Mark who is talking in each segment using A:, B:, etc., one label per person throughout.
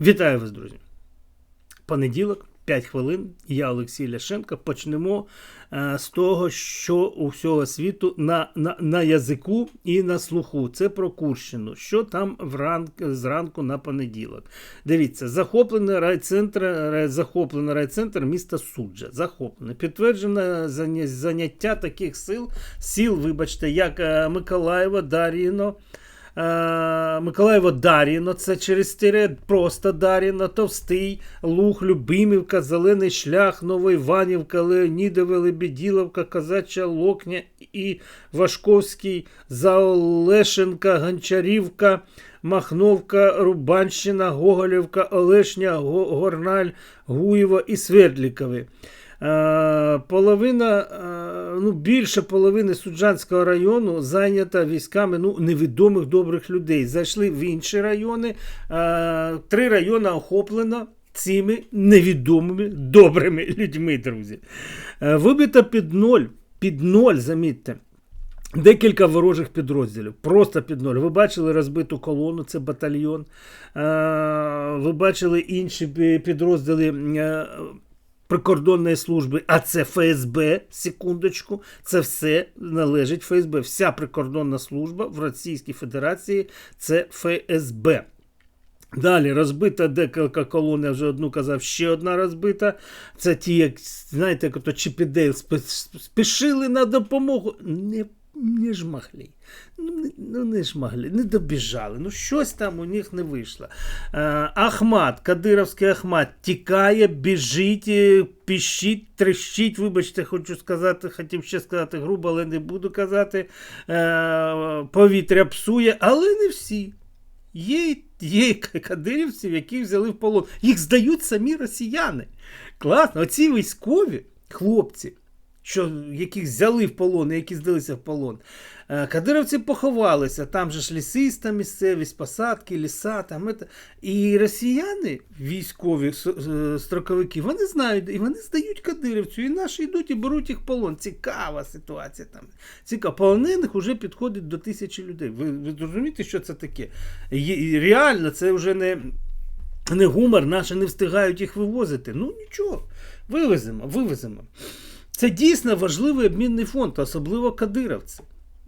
A: Вітаю вас, друзі! Понеділок, 5 хвилин. Я Олексій Ляшенко. Почнемо е, з того, що у всього світу на, на, на язику і на слуху. Це про Курщину. Що там вран, зранку на понеділок? Дивіться, захоплений райцентр, рай, захоплений райцентр міста Суджа. Захоплений. Підтверджено заняття таких сил, сіл, вибачте, як е, Миколаєва, Дар'їно. Е, Миколаєво Дар'їно, це через тире просто Дар'їно, Товстий, Луг, Любимівка, Зелений Шлях, Новоіванівка, Леонідове, Лебеділовка, Казача Локня і Вашковський, Заолешенка, Гончарівка, Махновка, Рубанщина, Гоголівка, Олешня, Горналь, Гуєво і Свердлікове. Е, Половина, е, ну більше половини Суджанського району зайнята військами ну, невідомих добрих людей. Зайшли в інші райони. Е, Три райони охоплено цими невідомими добрими людьми, друзі. Вибито під ноль, під ноль, замітьте. Декілька ворожих підрозділів, просто під ноль. Ви бачили розбиту колону, це батальйон. Ви бачили інші підрозділи прикордонної служби, а це ФСБ, секундочку, це все належить ФСБ. Вся прикордонна служба в Російській Федерації це ФСБ. Далі розбита декілька колон, я вже одну казав, ще одна розбита. Це ті, як знаєте, як то Чіпідейл спішили на допомогу. Не, не жмахлі. Ну, не, ну, не жмахлі, не добіжали. Ну, щось там у них не вийшло. Е, Ахмат, Кадировський Ахмат тікає, біжить, е, піщить, трещить. Вибачте, хочу сказати, хотів ще сказати грубо, але не буду казати. Е, повітря псує, але не всі. Є, є кадирівців, які взяли в полон. Їх здають самі росіяни. Класно, оці військові хлопці, що, яких взяли в полон, які здалися в полон. е, Кадировці поховалися, там же ж лісиста місцевість, посадки, ліса. Там. І росіяни, військові строковики, вони знають, і вони здають кадирівцю, і наші йдуть і беруть їх в полон. Цікава ситуація там. Цікаво. Полонених вже підходить до тисячі людей. Ви, ви розумієте, що це таке? І реально, це вже не. Не гумор, наші не встигають їх вивозити. Ну нічого, вивеземо, вивеземо. Це дійсно важливий обмінний фонд, особливо кадировці.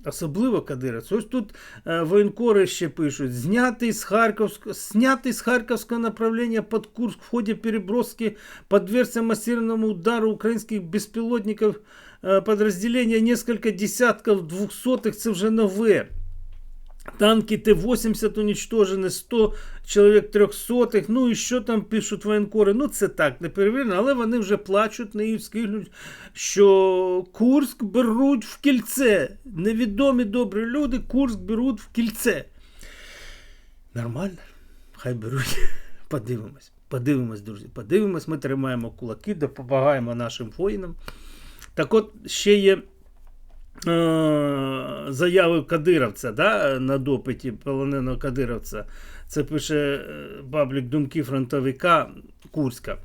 A: Особливо кадировці. Ось тут е, воєнкори ще пишуть: знятий з Харківського, снятий з Харківського направлення під Курск в ході переброски подвергся массированному удару українських безпілотників е, підрозділення несколько десятків двохсотих, це вже нове. Танки Т-80 уничтожені, 100 чоловік трьохсотих. Ну і що там пишуть воєнкори? Ну це так, не перевірено, але вони вже плачуть, не скинуть, що Курск беруть в кільце. Невідомі добрі люди Курск беруть в кільце. Нормально, хай беруть. Подивимось. Подивимось, друзі. Подивимось, ми тримаємо кулаки, допомагаємо нашим воїнам. Так от ще є заяви Кадировця да, на допиті полоненого Кадировця. Це пише е, паблік думки фронтовика Курська.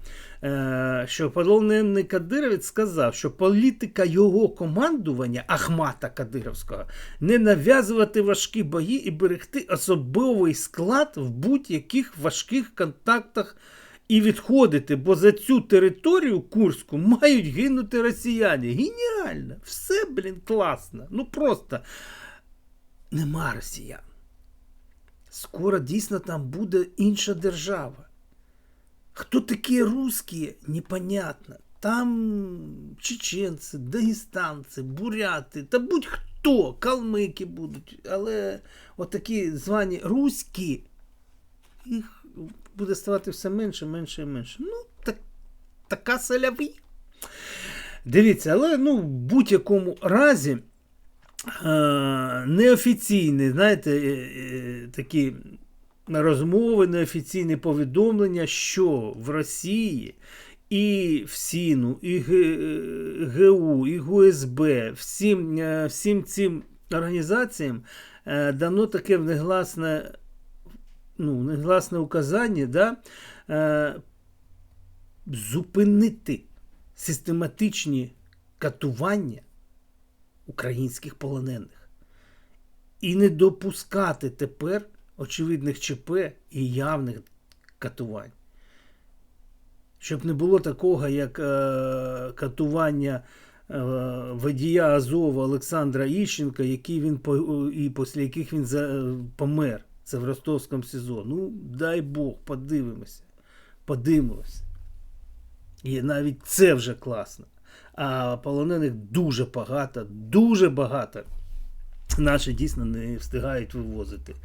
A: Е, що полонений Кадировець сказав, що політика його командування Ахмата Кадировського не нав'язувати важкі бої і берегти особовий склад в будь-яких важких контактах і відходити, бо за цю територію Курську мають гинути росіяни. Геніально! Все, блін, класно. Ну просто нема росіян. Скоро дійсно там буде інша держава. Хто такі русські, непонятно. Там чеченці, дагестанці, буряти, та будь-хто, калмики будуть. Але отакі звані руські, їх буде ставати все менше, менше і менше. Ну, так, така селяві. Дивіться, але ну, в будь-якому разі е, неофіційні, знаєте, е, е, такі розмови, неофіційні повідомлення, що в Росії і в СІНу, і ГУ, і ГУСБ, всім, е, всім цим організаціям е, дано таке негласне, ну, негласне указання, да, е, зупинити систематичні катування українських полонених і не допускати тепер очевидних ЧП і явних катувань. Щоб не було такого, як е, катування е, водія Азова Олександра Іщенка, який він і після яких він за, помер. Це в Ростовському СІЗО. Ну, дай Бог, подивимося. Подивимося. І навіть це вже класно. А полонених дуже багато, дуже багато. Наші дійсно не встигають вивозити.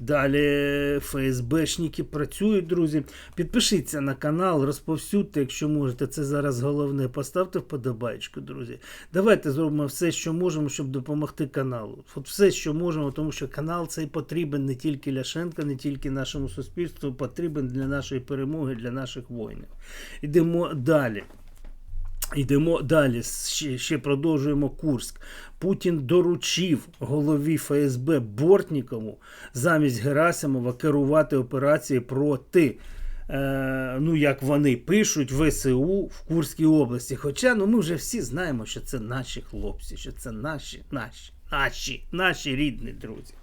A: Далі ФСБшники працюють, друзі. Підпишіться на канал, розповсюдьте, якщо можете. Це зараз головне. Поставте вподобайку, друзі. Давайте зробимо все, що можемо, щоб допомогти каналу. От все, що можемо, тому що канал цей потрібен не тільки Ляшенка, не тільки нашому суспільству, потрібен для нашої перемоги, для наших воїнів. Йдемо далі. Йдемо далі, ще, ще продовжуємо Курськ. Путін доручив голові ФСБ Бортнікову замість Герасимова керувати операцією проти, е, ну як вони пишуть, ВСУ в Курській області. Хоча ну, ми вже всі знаємо, що це наші хлопці, що це наші, наші, наші, наші рідні друзі.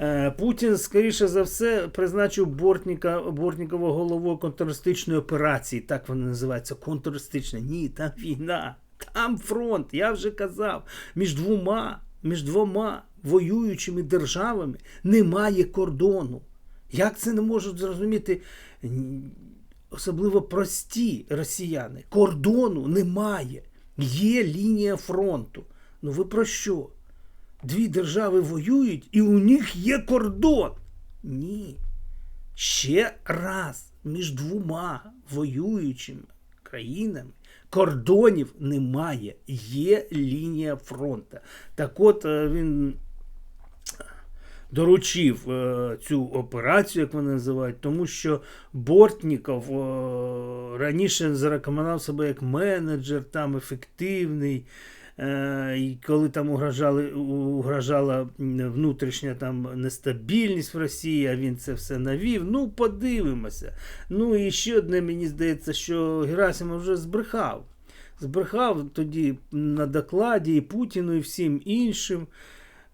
A: Е, Путін, скоріше за все, призначив Бортніка, Бортнікова головою контртерористичної операції. Так вона називається. Контртерористична. Ні, там війна, там фронт. Я вже казав. Між двома, між двома воюючими державами немає кордону. Як це не можуть зрозуміти? Особливо прості росіяни. Кордону немає. Є лінія фронту. Ну ви про що? Дві держави воюють і у них є кордон. Ні. Ще раз між двома воюючими країнами кордонів немає. Є лінія фронту. Так от е, він доручив е, цю операцію, як вони називають, тому що Бортніков е, раніше зарекомендував себе як менеджер, там ефективний. Е, і коли там угрожали, угрожала внутрішня там нестабільність в Росії, а він це все навів. Ну, подивимося. Ну і ще одне, мені здається, що Герасимов вже збрехав. Збрехав тоді на докладі і Путіну, і всім іншим.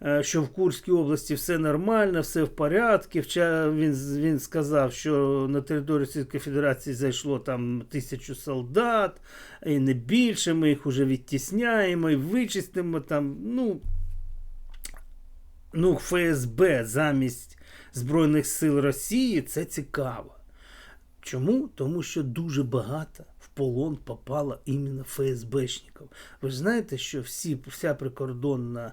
A: Е, що в Курській області все нормально, все в порядку. Він він сказав, що на територію Російської Федерації зайшло там тисячу солдат, і не більше. Ми їх вже відтісняємо і вичистимо там. Ну, ну, ФСБ замість Збройних сил Росії це цікаво. Чому? Тому що дуже багато в полон попало іменно ФСБшників. Ви ж знаєте, що всі, вся прикордонна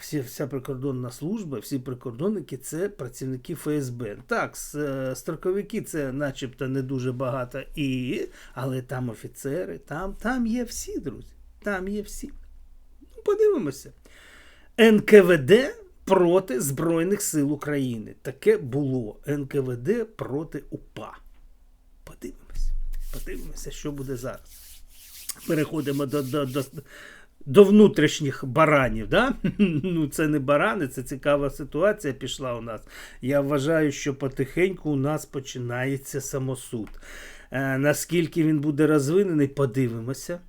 A: всі, вся прикордонна служба, всі прикордонники це працівники ФСБ. Так, е, строковики це начебто не дуже багато, і, але там офіцери, там там є всі, друзі. Там є всі. Ну, Подивимося. НКВД проти Збройних сил України. Таке було. НКВД проти УПА. Подивимося. Подивимося, що буде зараз. Переходимо до, до, до до внутрішніх баранів. Да? Ну, Це не барани, це цікава ситуація пішла у нас. Я вважаю, що потихеньку у нас починається самосуд. Е, Наскільки він буде розвинений, подивимося.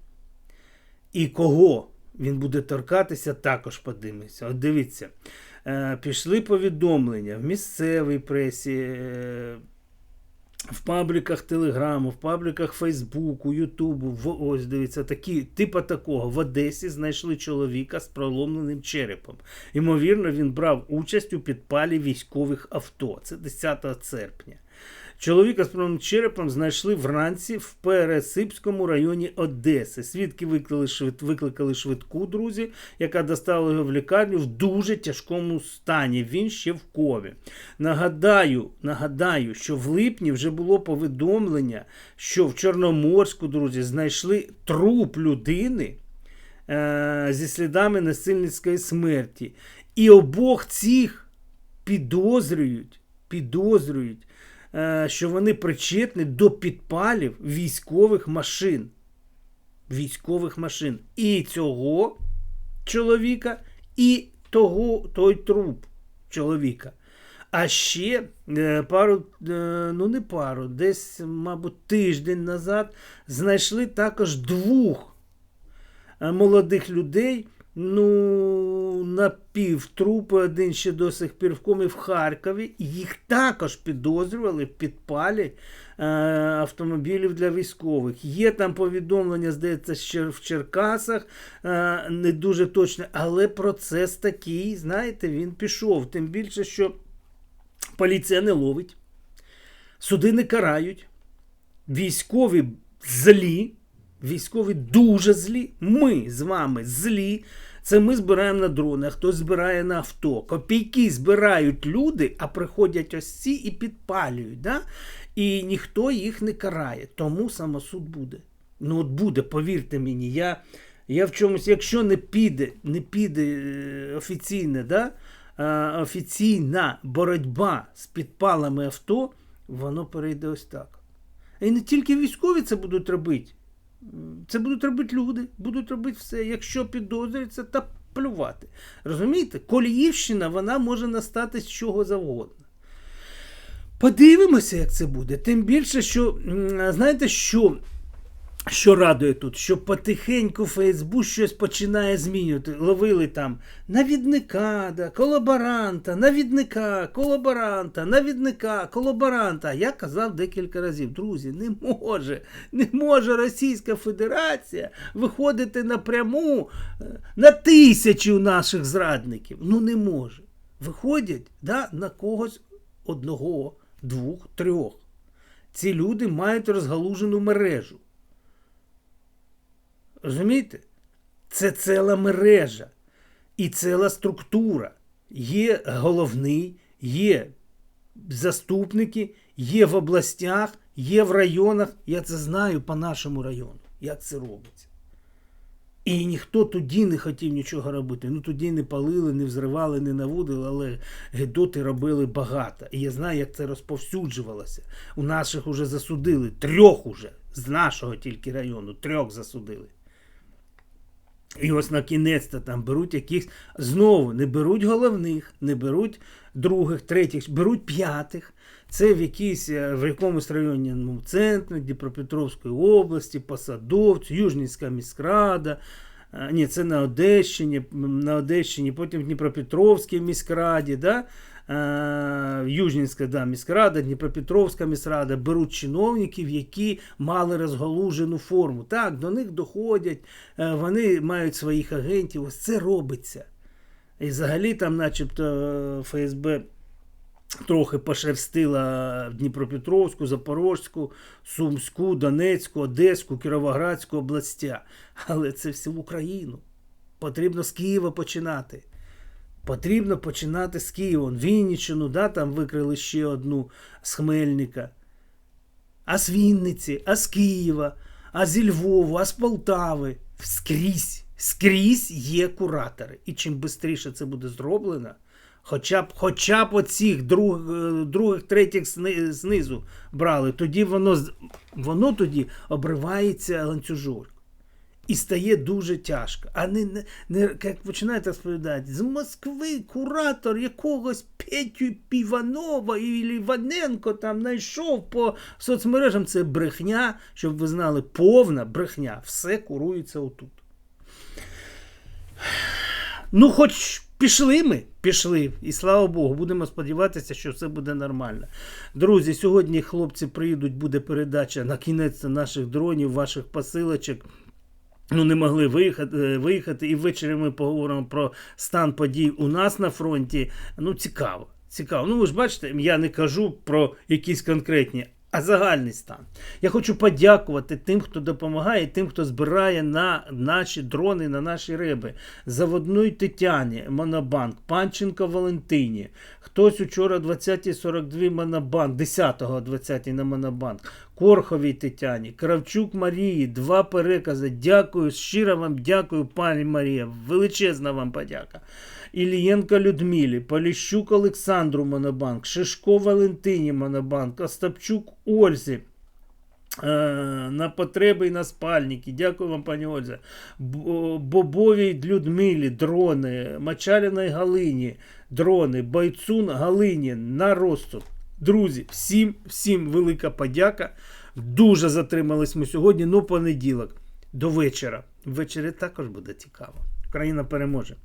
A: І кого він буде торкатися, також подивимося. От дивіться, е, пішли повідомлення в місцевій пресі. Е, в пабліках Телеграму, в пабліках Фейсбуку, Ютубу, в ось дивіться, такі, типа такого в Одесі знайшли чоловіка з проломленим черепом. Ймовірно, він брав участь у підпалі військових авто. Це 10 серпня. Чоловіка з промним черепом знайшли вранці в Пересипському районі Одеси. Свідки викликали, швид... викликали швидку, друзі, яка доставила його в лікарню в дуже тяжкому стані. Він ще в кові. Нагадаю, нагадаю, що в липні вже було повідомлення, що в Чорноморську, друзі, знайшли труп людини е- зі слідами насильницької смерті. І обох цих підозрюють, підозрюють. Е, що вони причетні до підпалів військових машин. Військових машин. І цього чоловіка, і того, той труп чоловіка. А ще е, пару, е, ну не пару, десь, мабуть, тиждень назад знайшли також двох молодих людей Ну, напівтрупи, один ще до сих пір в комі в Харкові. Їх також підозрювали в підпалі е, автомобілів для військових. Є там повідомлення, здається, ще в Черкасах, е, не дуже точно, але процес такий, знаєте, він пішов. Тим більше, що поліція не ловить, суди не карають, військові злі. Військові дуже злі. Ми з вами злі. Це ми збираємо на дрони, а хтось збирає на авто. Копійки збирають люди, а приходять ось ці і підпалюють. Да? І ніхто їх не карає. Тому самосуд буде. Ну от буде, повірте мені. Я, я в чомусь, якщо не піде, не піде е, офіційне, да? е, офіційна боротьба з підпалами авто, воно перейде ось так. І не тільки військові це будуть робити. Це будуть робити люди, будуть робити все. Якщо підозрюється, та плювати. Розумієте? Коліївщина вона може настати з чого завгодно. Подивимося, як це буде. Тим більше, що знаєте, що, що радує тут, що потихеньку Фейсбук щось починає змінювати. Ловили там навідника, да, колаборанта, навідника, колаборанта, навідника, колаборанта. Я казав декілька разів, друзі, не може, не може Російська Федерація виходити напряму е, на тисячу наших зрадників. Ну не може. Виходять да, на когось одного, двох, трьох. Ці люди мають розгалужену мережу. Розумієте? Це ціла мережа і ціла структура. Є головний, є заступники, є в областях, є в районах. Я це знаю по нашому району, як це робиться. І ніхто тоді не хотів нічого робити. Ну тоді не палили, не взривали, не наводили, але гедоти робили багато. І я знаю, як це розповсюджувалося. У наших уже засудили трьох уже з нашого тільки району, трьох засудили. І ось на кінець то там беруть якихось знову не беруть головних, не беруть других, третіх, беруть п'ятих. Це в якійсь е, в якомусь районному центрі Дніпропетровської області, посадовці, Южнінська міськрада. Ні, це на Одещині, на Одещині, потім в Дніпропетровській міськраді, да? А, Южнінська да, міськрада, Дніпропетровська міськрада беруть чиновників, які мали розгалужену форму. Так, до них доходять, е, вони мають своїх агентів. Ось це робиться. І взагалі там, начебто, е, ФСБ трохи пошерстила Дніпропетровську, Запорозьку, Сумську, Донецьку, Одеську, Кіровоградську областя. Але це все в Україну. Потрібно з Києва починати. Потрібно починати з Києва. Вінниччину, да, там викрили ще одну з Хмельника. А з Вінниці, а з Києва, а зі Львову, а з Полтави. Скрізь, скрізь є куратори. І чим швидше це буде зроблено, хоча б, хоча б оцих друг, е, других, третіх знизу брали, тоді воно, воно тоді обривається ланцюжок. І стає дуже тяжко. А не, не, не як починаєте розповідати, з Москви куратор якогось Петю Піванова і Іваненко там знайшов по соцмережам. Це брехня, щоб ви знали, повна брехня. Все курується отут. Ну, хоч пішли ми, пішли. І слава Богу, будемо сподіватися, що все буде нормально. Друзі, сьогодні хлопці приїдуть, буде передача на кінець наших дронів, ваших посилочок. Ну, не могли виїхати, е, виїхати. І ввечері ми поговоримо про стан подій у нас на фронті. Ну, цікаво. Цікаво. Ну, ви ж бачите, я не кажу про якісь конкретні, а загальний стан. Я хочу подякувати тим, хто допомагає, тим, хто збирає на наші дрони, на наші риби. Заводної Тетяні, Монобанк, Панченко Валентині. Хтось учора 20.42 Монобанк, 10-го 20 на Монобанк. Корховій Тетяні, Кравчук Марії, два перекази. Дякую, щиро вам дякую, пані Марія. Величезна вам подяка. Ілієнко Людмилі, Поліщук Олександру Монобанк, Шишко Валентині Монобанк, Остапчук Ользі. е, На потреби і на спальники. Дякую вам, пані Ольза. Бобовій Людмилі, дрони, Мачаліної Галині, дрони, Бойцун Галині на розсуд. Друзі, всім, всім велика подяка. Дуже затримались ми сьогодні, ну понеділок до вечора. Ввечері також буде цікаво. Україна переможе.